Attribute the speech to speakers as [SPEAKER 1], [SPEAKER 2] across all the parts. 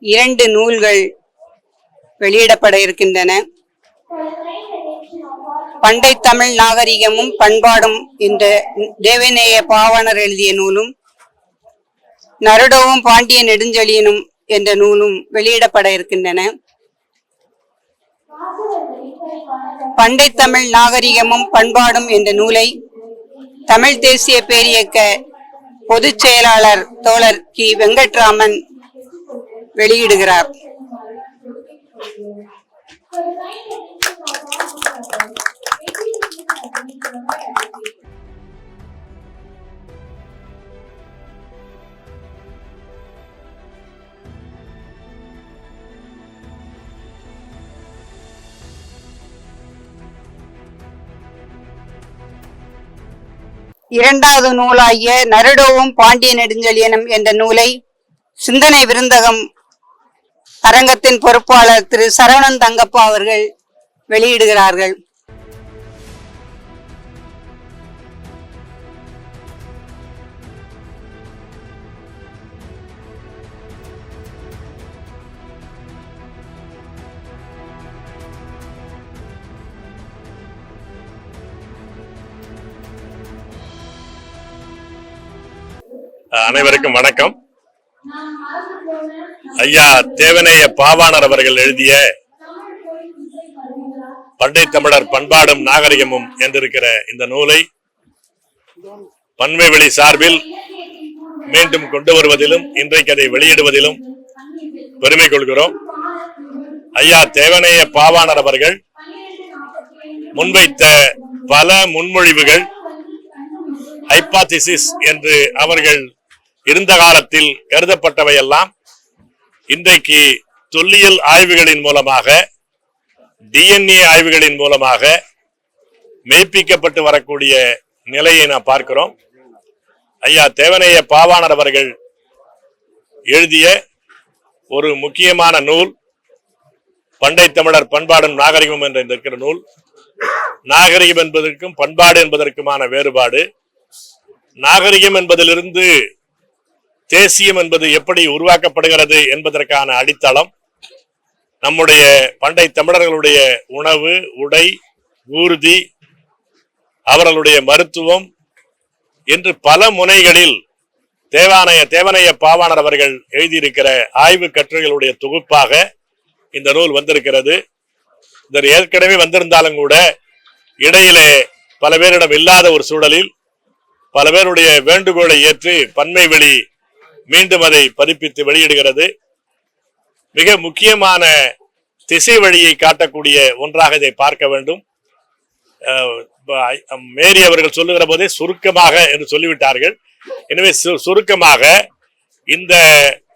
[SPEAKER 1] இரண்டு நூல்கள் வெளியிடப்பட இருக்கின்றன. பண்டை தமிழ் நாகரிகமும் பண்பாடும் என்ற தேவநேய பாவனர் எழுதிய நூலும் நருடவும் பாண்டிய நெடுஞ்செழியனும் என்ற நூலும் வெளியிடப்பட இருக்கின்றன. பண்டை தமிழ் நாகரிகமும் பண்பாடும் என்ற நூலை தமிழ் தேசிய பேரியக்க பொதுச் செயலாளர் தோழர் கி. வெங்கட்ராமன் வெளியிடுகிறார். இரண்டாவது நூலாகிய நருடோவும் பாண்டிய நெடுஞ்செழியனும் என்ற நூலை சிந்தனை விருந்தகம் அரங்கத்தின் பொறுப்பாளர் திரு சரவணன் தங்கப்பா அவர்கள் வெளியிடுகிறார்கள்.
[SPEAKER 2] அனைவருக்கும் வணக்கம். ஐயா தேவனைய பாவாணர் அவர்கள் எழுதிய பண்டை தமிழர் பண்பாடும் நாகரிகமும் என்றிருக்கிற இந்த நூலை பன்மைவெளி சார்பில் மீண்டும் கொண்டு வருவதிலும் இன்றைக்கு அதை வெளியிடுவதிலும் பெருமை கொள்கிறோம். ஐயா தேவனைய பாவாணர் அவர்கள் முன்வைத்த பல முன்மொழிவுகள் ஹைபாத்திசிஸ் என்று அவர்கள் இருந்த காலத்தில் கருதப்பட்டவையெல்லாம் இன்றைக்கு தொல்லியல் ஆய்வுகளின் மூலமாக டிஎன்ஏ ஆய்வுகளின் மூலமாக மெய்ப்பிக்கப்பட்டு வரக்கூடிய நிலையை நாம் பார்க்கிறோம். ஐயா தேவனைய பாவாணர் அவர்கள் எழுதிய ஒரு முக்கியமான நூல் பண்டை தமிழர் பண்பாடும் நாகரிகமும் என்ற இருக்கிற நூல். நாகரிகம் என்பதற்கும் பண்பாடு என்பதற்குமான வேறுபாடு. நாகரிகம் என்பதிலிருந்து தேசியம் என்பது எப்படி உருவாக்கப்படுகிறது என்பதற்கான அடித்தளம் நம்முடைய பண்டை தமிழர்களுடைய உணவு உடை ஊர்தி அவர்களுடைய மருத்துவம் என்று பல முனைகளில் தேவானைய தேவனைய பாவாணர் அவர்கள் எழுதியிருக்கிற ஆய்வு கட்டுரைகளுடைய தொகுப்பாக இந்த நூல் வந்திருக்கிறது. இந்த ஏற்கனவே வந்திருந்தாலும் கூட இடையிலே பல பேரிடம் இல்லாத ஒரு சூழலில் பல பேருடைய வேண்டுகோளை ஏற்று பன்மை வெளி மீண்டும் அதை பதிப்பித்து வெளியிடுகிறது. மிக முக்கியமான திசை வழியை காட்டக்கூடிய ஒன்றாக இதை பார்க்க வேண்டும். மேரி அவர்கள் சொல்லுகிற போதே சுருக்கமாக என்று சொல்லிவிட்டார்கள். எனவே சு- சுருக்கமாக இந்த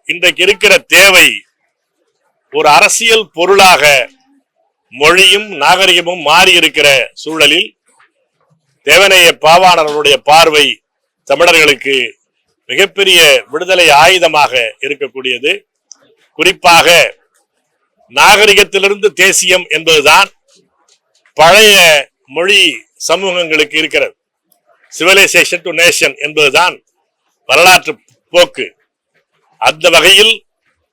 [SPEAKER 2] இன்றைக்கு இருக்கிற தேவை ஒரு அரசியல் பொருளாக மொழியும் நாகரிகமும் மாறி இருக்கிற சூழலில் தேவனைய பாவாணர்களுடைய பார்வை தமிழர்களுக்கு மிகப்பெரிய விடுதலை ஆயுதமாக இருக்கக்கூடியது. குறிப்பாக நாகரிகத்திலிருந்து தேசியம் என்பதுதான் பழைய மொழி சமூகங்களுக்கு இருக்கிறது. சிவிலைசேஷன் டு நேஷன் என்பதுதான் வரலாற்று போக்கு. அந்த வகையில்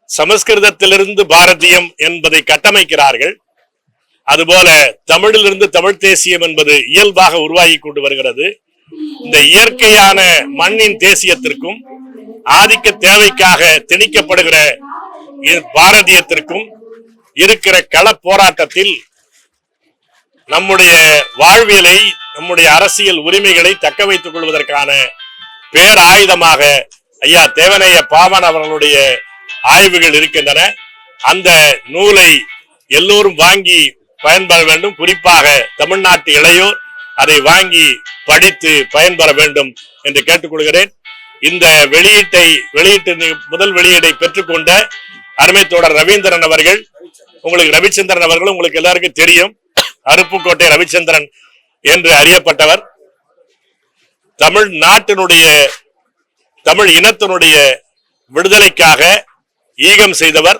[SPEAKER 2] சமஸ்கிருதத்திலிருந்து பாரதியம் என்பதை கட்டமைக்கிறார்கள். அதுபோல தமிழிலிருந்து தமிழ் தேசியம் என்பது இயல்பாக உருவாகி கொண்டு வருகிறது. இந்த இயற்கையான மண்ணின் தேசியத்திற்கும் ஆதிக்க தேவைக்காக திணிக்கப்படுகிற பாரதியத்திற்கும் இருக்கிற கள போராட்டத்தில் நம்முடைய வாழ்வியலை நம்முடைய அரசியல் உரிமைகளை தக்க வைத்துக் கொள்வதற்கான பேர் ஆயுதமாக ஐயா தேவனைய பாவன் அவர்களுடைய ஆய்வுகள் இருக்கின்றன. அந்த நூலை எல்லோரும் வாங்கி பயன்பெற வேண்டும். குறிப்பாக தமிழ்நாட்டு இளையோர் அதை வாங்கி படித்து பயன்பெற வேண்டும் என்று கேட்டுக்கொள்கிறேன். இந்த வெளியீட்டை வெளியீட்டு முதல் வெளியீட்டை பெற்றுக்கொண்ட அருமை தோழர் ரவீந்திரன் அவர்கள் உங்களுக்கு ரவிச்சந்திரன் அவர்கள் உங்களுக்கு எல்லாருக்கும் தெரியும். அருப்புக்கோட்டை ரவிச்சந்திரன் என்று அறியப்பட்டவர். தமிழ் நாட்டினுடைய தமிழ் இனத்தினுடைய விடுதலைக்காக ஈகம் செய்தவர்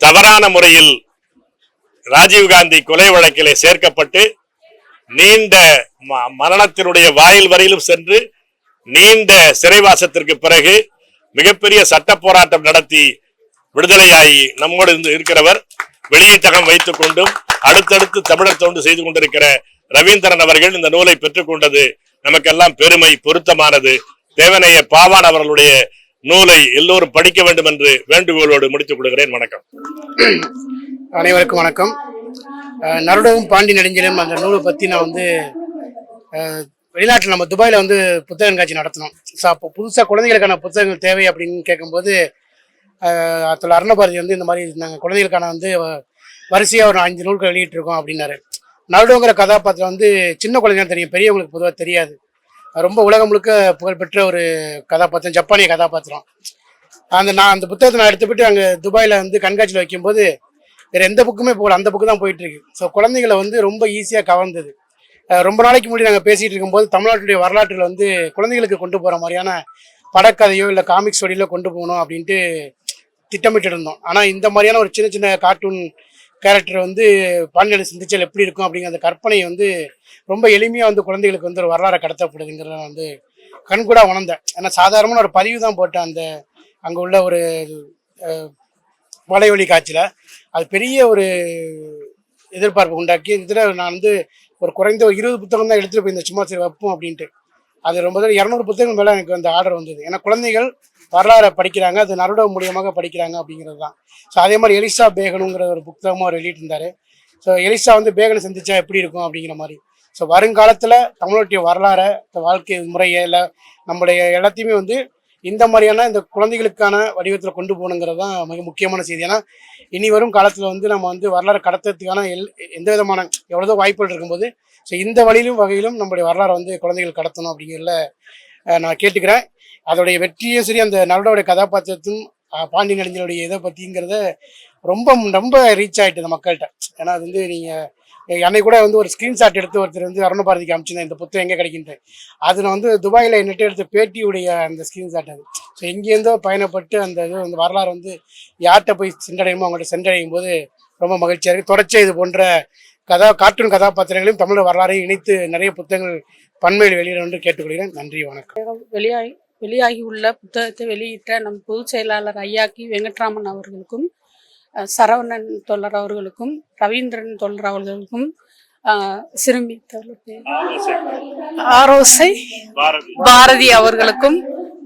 [SPEAKER 2] தவறான முறையில் ராஜீவ்காந்தி கொலை வழக்கிலே சேர்க்கப்பட்டு நீண்ட ம- மரணத்தினுடைய வாயில் வரையிலும் சென்று நீண்ட சிறைவாசத்திற்கு பிறகு மிகப்பெரிய சட்ட போராட்டம் நடத்தி விடுதலையாகி நம்மோடு இருந்து இருக்கிறவர் வெளியீட்டகம் வைத்துக் கொண்டும் அடுத்தடுத்து தமிழர் தொண்டு செய்து கொண்டிருக்கிற ரவீந்திரன் அவர்கள் இந்த நூலை பெற்றுக்கொண்டது நமக்கெல்லாம் பெருமை பொருத்தமானது. தேவனைய பாவான் அவர்களுடைய நூலை எல்லோரும் படிக்க வேண்டும் என்று வேண்டுகோளோடு முடித்துக் கொள்கிறேன். வணக்கம்.
[SPEAKER 3] அனைவருக்கும் வணக்கம். நருடவும் பாண்டி நெடுஞ்சலும் அந்த நூலை பற்றி நான் வந்து வெளிநாட்டில் நம்ம துபாயில் வந்து புத்தக கண்காட்சி நடத்தினோம் ஸோ அப்போ புதுசாக குழந்தைகளுக்கான புத்தகங்கள் தேவை அப்படின்னு கேட்கும்போது அதில் அருணபாரதி வந்து இந்த மாதிரி நாங்கள் குழந்தைகளுக்கான வந்து வரிசையாக ஒரு அஞ்சு நூல்கள் வெளியிட்டிருக்கோம் அப்படின்னாரு. நருடோங்கிற கதாபாத்திரம் வந்து சின்ன குழந்தைங்க தெரியும் பெரியவங்களுக்கு பொதுவாக தெரியாது. ரொம்ப உலகம் முழுக்க புகழ்பெற்ற ஒரு கதாபாத்திரம் ஜப்பானிய கதாபாத்திரம். அந்த நான் அந்த புத்தகத்தை நான் எடுத்துக்கிட்டு அங்கே துபாயில் வந்து கண்காட்சியில் வைக்கும்போது வேறு எந்த புக்குமே போகல. அந்த புக்கு தான் போயிட்டு இருக்கு. ஸோ குழந்தைகளை வந்து ரொம்ப ஈஸியாக கவர்ந்தது. ரொம்ப நாளைக்கு முன்னாடி நாங்கள் பேசிகிட்டு இருக்கும்போது தமிழ்நாட்டுடைய வரலாற்றில் வந்து குழந்தைகளுக்கு கொண்டு போகிற மாதிரியான படக்கதையோ இல்லை காமிக் ஸ்டோரியிலோ கொண்டு போகணும் அப்படின்ட்டு திட்டமிட்டு இருந்தோம் ஆனால் இந்த மாதிரியான ஒரு சின்ன சின்ன கார்ட்டூன் கேரக்டர் வந்து பாண்டியனை சிந்திச்சல் எப்படி இருக்கும் அப்படிங்கிற அந்த கற்பனை வந்து ரொம்ப எளிமையாக வந்து குழந்தைகளுக்கு வந்து ஒரு வரலாறை கடத்தப்படுதுங்கிறத நான் வந்து கண்கூடாக உணர்ந்தேன். ஏன்னா சாதாரணமான ஒரு பதிவு தான் போட்டேன் அந்த அங்கே உள்ள ஒரு வலைவழி காட்சியில். அது பெரிய ஒரு எதிர்பார்ப்பு உண்டாக்கி இதில் நான் வந்து ஒரு குறைந்த ஒரு இருபது புத்தகம் தான் எடுத்துகிட்டு போயிருந்தேன் சும்மா சரி வைப்போம் அப்படின்ட்டு. அது ரொம்ப தூரம் இரநூறு புத்தகங்கள் மேலே எனக்கு அந்த ஆர்டர் வந்தது. ஏன்னா குழந்தைகள் வரலாறை படிக்கிறாங்க அது நருட மூலியமாக படிக்கிறாங்க அப்படிங்கிறது தான். ஸோ அதே மாதிரி எலிசா பேகனுங்கிற ஒரு புத்தகமும் அவர் வெளியிட்டிருந்தார். ஸோ எலிசா வந்து பேகனை சந்திச்சா எப்படி இருக்கும் அப்படிங்கிற மாதிரி. ஸோ வருங்காலத்தில் தமிழனுடைய வரலாறை வாழ்க்கை முறையை இல்லை நம்முடைய எல்லாத்தையுமே வந்து இந்த மாதிரியான இந்த குழந்தைகளுக்கான வடிவத்தில் கொண்டு போகணுங்கிறது தான் மிக முக்கியமான செய்தி. ஏன்னா இனி வரும் காலத்தில் வந்து நம்ம வந்து வரலாறு கடத்துறதுக்கான எல் எந்த விதமான எவ்வளோதோ வாய்ப்புகள் இருக்கும்போது ஸோ இந்த வழியிலும் வகையிலும் நம்முடைய வரலாறை வந்து குழந்தைகள் கடத்தணும் அப்படிங்கிறத நான் கேட்டுக்கிறேன். அதோடைய வெற்றியும் சரி அந்த நருடோடைய கதாபாத்திரத்தும் பாண்டியன் பாண்டி நெடுஞ்சலுடைய இதை பற்றிங்கிறத ரொம்ப ரொம்ப ரீச் ஆகிட்டு இந்த மக்கள்கிட்ட. ஏன்னா அது வந்து நீங்கள் அன்னைக்கு கூட வந்து ஒரு ஸ்க்ரீன்ஷாட் எடுத்து ஒருத்தர் வந்து அருணபாரதிக்கு அமிச்சிருந்தேன் இந்த புத்தகம் எங்கே கிடைக்கின்றேன் அதில் வந்து துபாயில் என்னட்டு எடுத்த பேட்டியுடைய அந்த ஸ்க்ரீன்ஷாட் அது. ஸோ எங்கேருந்தோ பயணப்பட்டு அந்த இது வந்து வரலாறு வந்து யார்கிட்ட போய் சென்றடையுமோ அவங்கள்ட்ட சென்றடையும் போது ரொம்ப மகிழ்ச்சியாக இருக்குது தொடர்ச்சியாக இது போன்ற கதா கார்ட்டூன் கதாபாத்திரங்களையும் தமிழ் வரலாறையும் இணைத்து நிறைய புத்தகங்கள் பன்மையில் வெளியிட என்று கேட்டுக்கொள்கிறேன். நன்றி வணக்கம்.
[SPEAKER 4] வெளியாகி வெளியாகி உள்ள புத்தகத்தை வெளியிட்ட நம் பொதுச் செயலாளர் ஐயாக்கி வெங்கட்ராமன் அவர்களுக்கும் சரவணன் தொல்லர் அவர்களுக்கும் ரவீந்திரன் தொல்லர் அவர்களுக்கும் சிறுமி ஆரோசை
[SPEAKER 2] பாரதி.
[SPEAKER 4] பாரதி அவர்களுக்கும்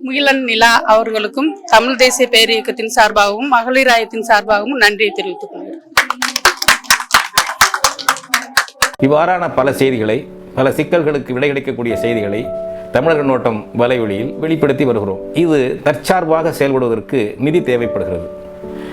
[SPEAKER 4] முகிலன் நிலா அவர்களுக்கும் தமிழ் தேசிய பேரியக்கத்தின் சார்பாகவும் மகளிர் ஆயத்தின் சார்பாகவும் நன்றியை தெரிவித்துக் கொள்கிறேன்.
[SPEAKER 5] இவ்வாறான பல செய்திகளை பல சிக்கல்களுக்கு விடை கிடைக்கக்கூடிய செய்திகளை தமிழக நோட்டம் வலைவழியில் வெளிப்படுத்தி வருகிறோம். இது தற்சார்பாக செயல்படுவதற்கு நிதி தேவைப்படுகிறது.